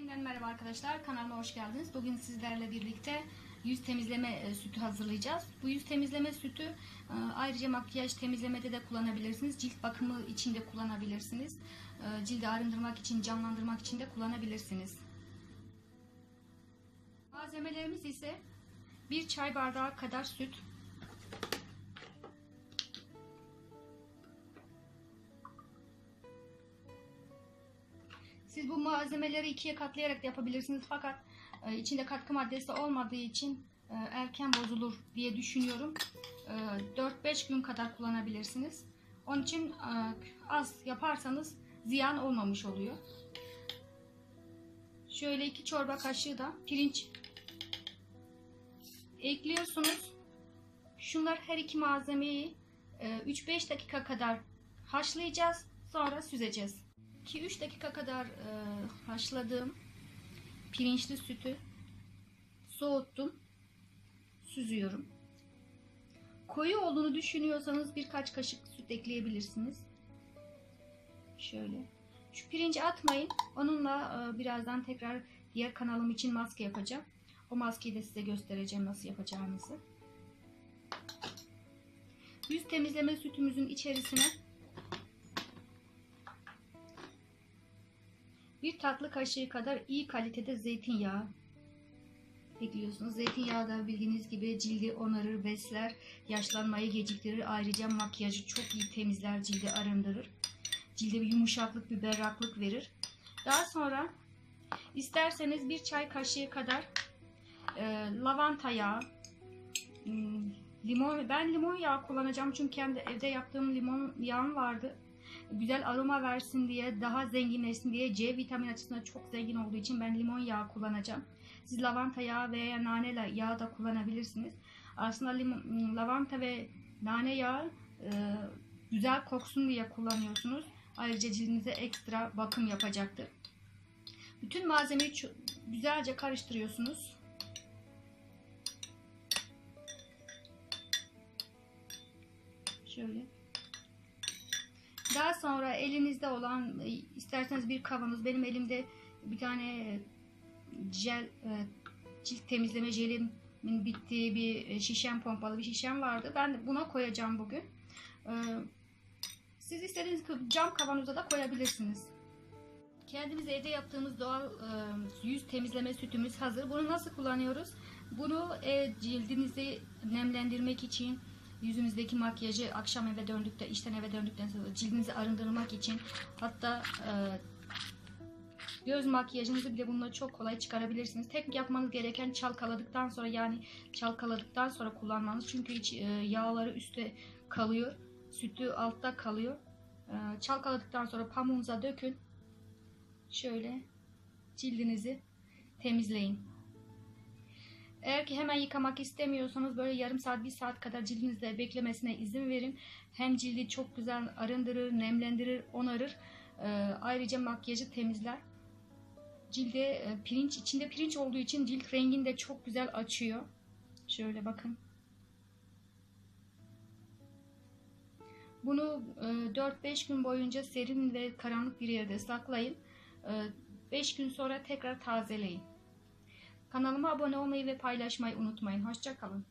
Yeniden merhaba arkadaşlar. Kanalıma hoş geldiniz. Bugün sizlerle birlikte yüz temizleme e, sütü hazırlayacağız. Bu yüz temizleme sütü e, ayrıca makyaj temizlemede de kullanabilirsiniz. Cilt bakımı için de kullanabilirsiniz. E, Cildi arındırmak için, canlandırmak için de kullanabilirsiniz. Malzemelerimiz ise bir çay bardağı kadar süt, Siz bu malzemeleri ikiye katlayarak da yapabilirsiniz fakat e, içinde katkı maddesi olmadığı için e, erken bozulur diye düşünüyorum. E, 4-5 gün kadar kullanabilirsiniz. Onun için e, az yaparsanız ziyan olmamış oluyor. Şöyle iki çorba kaşığı da pirinç ekliyorsunuz. Şunlar her iki malzemeyi e, 3-5 dakika kadar haşlayacağız. Sonra süzeceğiz. 2-3 dakika kadar e, haşladığım pirinçli sütü soğuttum. Süzüyorum. Koyu olduğunu düşünüyorsanız birkaç kaşık süt ekleyebilirsiniz. Şöyle. Şu pirinci atmayın. Onunla e, birazdan tekrar diğer kanalım için maske yapacağım. O maskeyi de size göstereceğim nasıl yapacağımızı. Yüz temizleme sütümüzün içerisine Bir tatlı kaşığı kadar iyi kalitede zeytinyağı ekliyorsunuz. Zeytinyağı da bildiğiniz gibi cildi onarır, besler, yaşlanmayı geciktirir. Ayrıca makyajı çok iyi temizler, cildi arındırır. Cilde bir yumuşaklık, bir berraklık verir. Daha sonra isterseniz bir çay kaşığı kadar e, lavanta yağı, hmm, limon, ben limon yağı kullanacağım çünkü kendi evde yaptığım limon yağım vardı güzel aroma versin diye, daha zenginleşsin diye C vitamini açısından çok zengin olduğu için ben limon yağı kullanacağım. Siz lavanta yağı veya nane yağı da kullanabilirsiniz. Aslında limon, lavanta ve nane yağı e, güzel koksun diye kullanıyorsunuz. Ayrıca cildinize ekstra bakım yapacaktır. Bütün malzemeyi güzelce karıştırıyorsunuz. Şöyle. Daha sonra elinizde olan isterseniz bir kavanoz benim elimde bir tane jel e, cilt temizleme jelimin bittiği bir şişem pompalı bir şişem vardı. Ben buna koyacağım bugün. E, siz istediğiniz cam kavanoza da koyabilirsiniz. Kendimiz evde yaptığımız doğal e, yüz temizleme sütümüz hazır. Bunu nasıl kullanıyoruz? Bunu cildinizi nemlendirmek için yüzünüzdeki makyajı akşam eve döndükte, işten eve döndükten sonra cildinizi arındırmak için hatta e, göz makyajınızı bile bununla çok kolay çıkarabilirsiniz. Tek yapmanız gereken çalkaladıktan sonra yani çalkaladıktan sonra kullanmanız. Çünkü hiç e, yağları üstte kalıyor. Sütü altta kalıyor. E, çalkaladıktan sonra pamuğunuza dökün. Şöyle cildinizi temizleyin. Eğer ki hemen yıkamak istemiyorsanız böyle yarım saat bir saat kadar cildinizde beklemesine izin verin. Hem cildi çok güzel arındırır, nemlendirir, onarır. Ee, ayrıca makyajı temizler. Cilde e, pirinç, içinde pirinç olduğu için cilt rengini de çok güzel açıyor. Şöyle bakın. Bunu e, 4-5 gün boyunca serin ve karanlık bir yerde saklayın. E, 5 gün sonra tekrar tazeleyin. Kanalıma abone olmayı ve paylaşmayı unutmayın. Hoşçakalın.